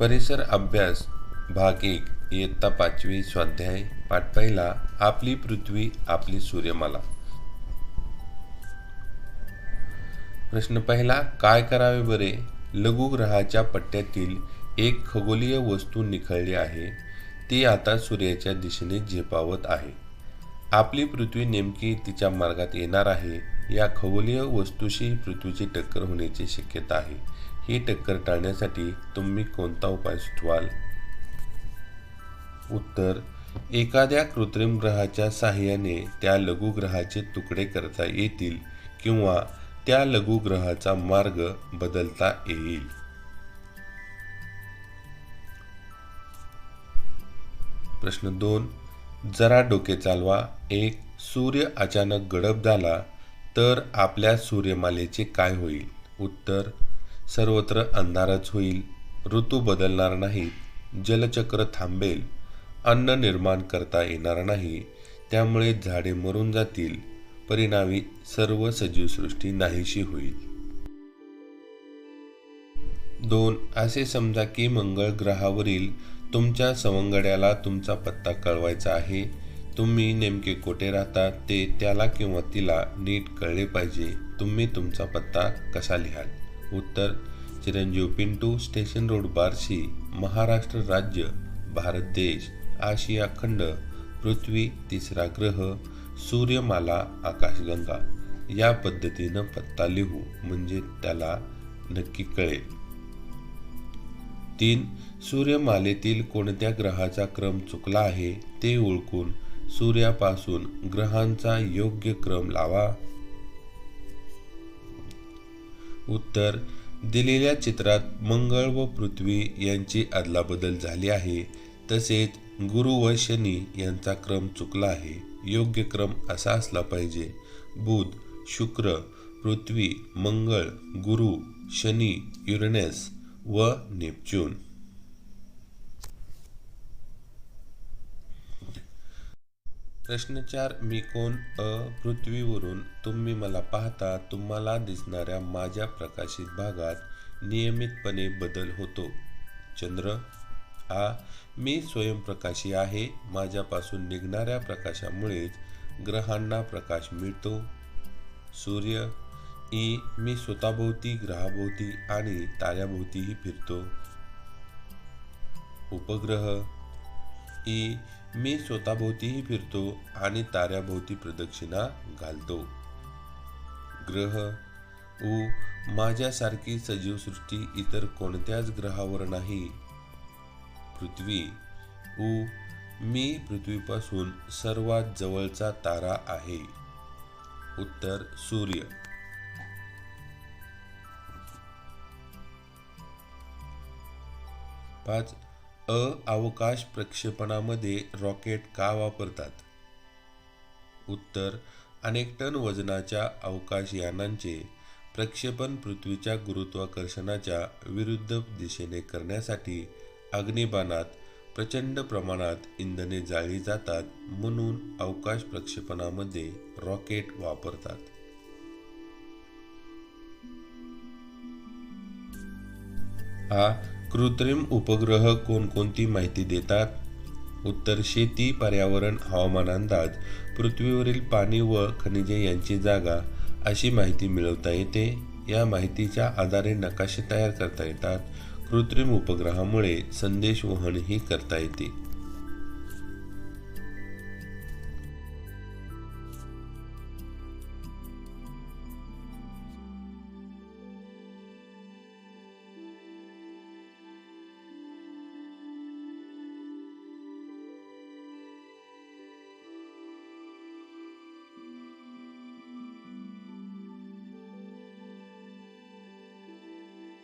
परिसर अभ्यास भाग एक इयत्ता पाचवी स्वाध्याय पाठ पहिला आपली पृथ्वी आपली सूर्यमाला. प्रश्न पहिला काय करावे बरे? लघुग्रहाच्या पट्ट्यातील एक खगोलीय वस्तू निखळली आहे. ती आता सूर्याच्या दिशेने झेपावत आहे. आपली पृथ्वी नेमकी तिच्या मार्गात येणार आहे. या खगोलीय वस्तूशी पृथ्वीची टक्कर होण्याची शक्यता आहे. ही टक्कर टाळण्यासाठी तुम्ही कोणता उपाय सुचवाल? उत्तर एखाद्या कृत्रिम ग्रहाच्या साहाय्याने त्या लघुग्रहाचे तुकडे करता येतील किंवा त्या लघुग्रहाचा मार्ग बदलता येईल. प्रश्न दोन जरा डोके चालवा. एक सूर्य अचानक गडप झाला तर आपल्या सूर्यमालेचे काय होईल? उत्तर सर्वत्र अंधारच होईल. ऋतू बदलणार नाहीत जलचक्र थांबेल. अन्न निर्माण करता येणार नाही. त्यामुळे झाडे मरून जातील. परिणामी सर्व सजीवसृष्टी नाहीशी होईल. दोन असे समजा की मंगळ ग्रहावरील तुमच्या सवंगड्याला तुमचा पत्ता कळवायचा आहे. तुम्ही नेमके कोठे राहता ते त्याला किंवा तिला नीट कळले पाहिजे. तुम्ही तुमचा पत्ता कसा लिहाल? उत्तर चिरंजीव पिंटू स्टेशन रोड बार्शी महाराष्ट्र राज्य भारत देश आशिया खंड पृथ्वी तिसरा ग्रह सूर्यमाला आकाशगंगा. या पद्धतीनं पत्ता लिहू म्हणजे त्याला नक्की कळेल तीन सूर्यमालेतील कोणत्या ग्रहाचा क्रम चुकला आहे ते ओळखून सूर्यापासून ग्रहांचा योग्य क्रम लावा. उत्तर दिलेल्या चित्रात मंगळ व पृथ्वी यांची अदलाबदल झाली आहे. तसेच गुरु व शनी यांचा क्रम चुकला आहे. योग्य क्रम असा असला पाहिजे. बुध शुक्र पृथ्वी मंगळ गुरु शनी युरेनस व नेपच्यून. प्रश्न चार मी कोण? अ पृथ्वीवरून तुम्ही मला पाहता तुम्हाला दिसणाऱ्या माझ्या प्रकाशित भागात नियमितपणे बदल होतो. चंद्र आ मी स्वयंप्रकाशी आहे. माझ्यापासून निघणाऱ्या प्रकाशामुळेच ग्रहांना प्रकाश मिळतो. सूर्य ई मी स्वतःभोवती ग्रहाभोवती आणि ताऱ्याभोवतीही फिरतो. उपग्रह ई मी स्वतःभोवतीही फिरतो आणि ताऱ्याभोवती प्रदक्षिणा घालतो. ग्रह उ माझ्यासारखी सजीवसृष्टी इतर कोणत्याच ग्रहावर नाही. पृथ्वी उ मी पृथ्वीपासून सर्वात जवळचा तारा आहे. उत्तर सूर्य. पाच अ अवकाश प्रक्षेपणामध्ये रॉकेट का वापरतात? उत्तर अनेक टन वजनाच्या अवकाश यानांचे प्रक्षेपण पृथ्वीच्या गुरुत्वाकर्षणाच्या विरुद्ध दिशेने करण्यासाठी अग्निबाणात प्रचंड प्रमाणात इंधने जाळली जातात म्हणून अवकाश प्रक्षेपणामध्ये रॉकेट वापरतात. हा कृत्रिम उपग्रह कोणकोणती माहिती देतात? उत्तर शेती पर्यावरण हवामान अंदाज पृथ्वीवरील पाणी व खनिजे यांची जागा अशी माहिती मिळवता येते. या माहितीच्या आधारे नकाशे तयार करता येतात. कृत्रिम उपग्रहामुळे संदेश वहनही करता येते.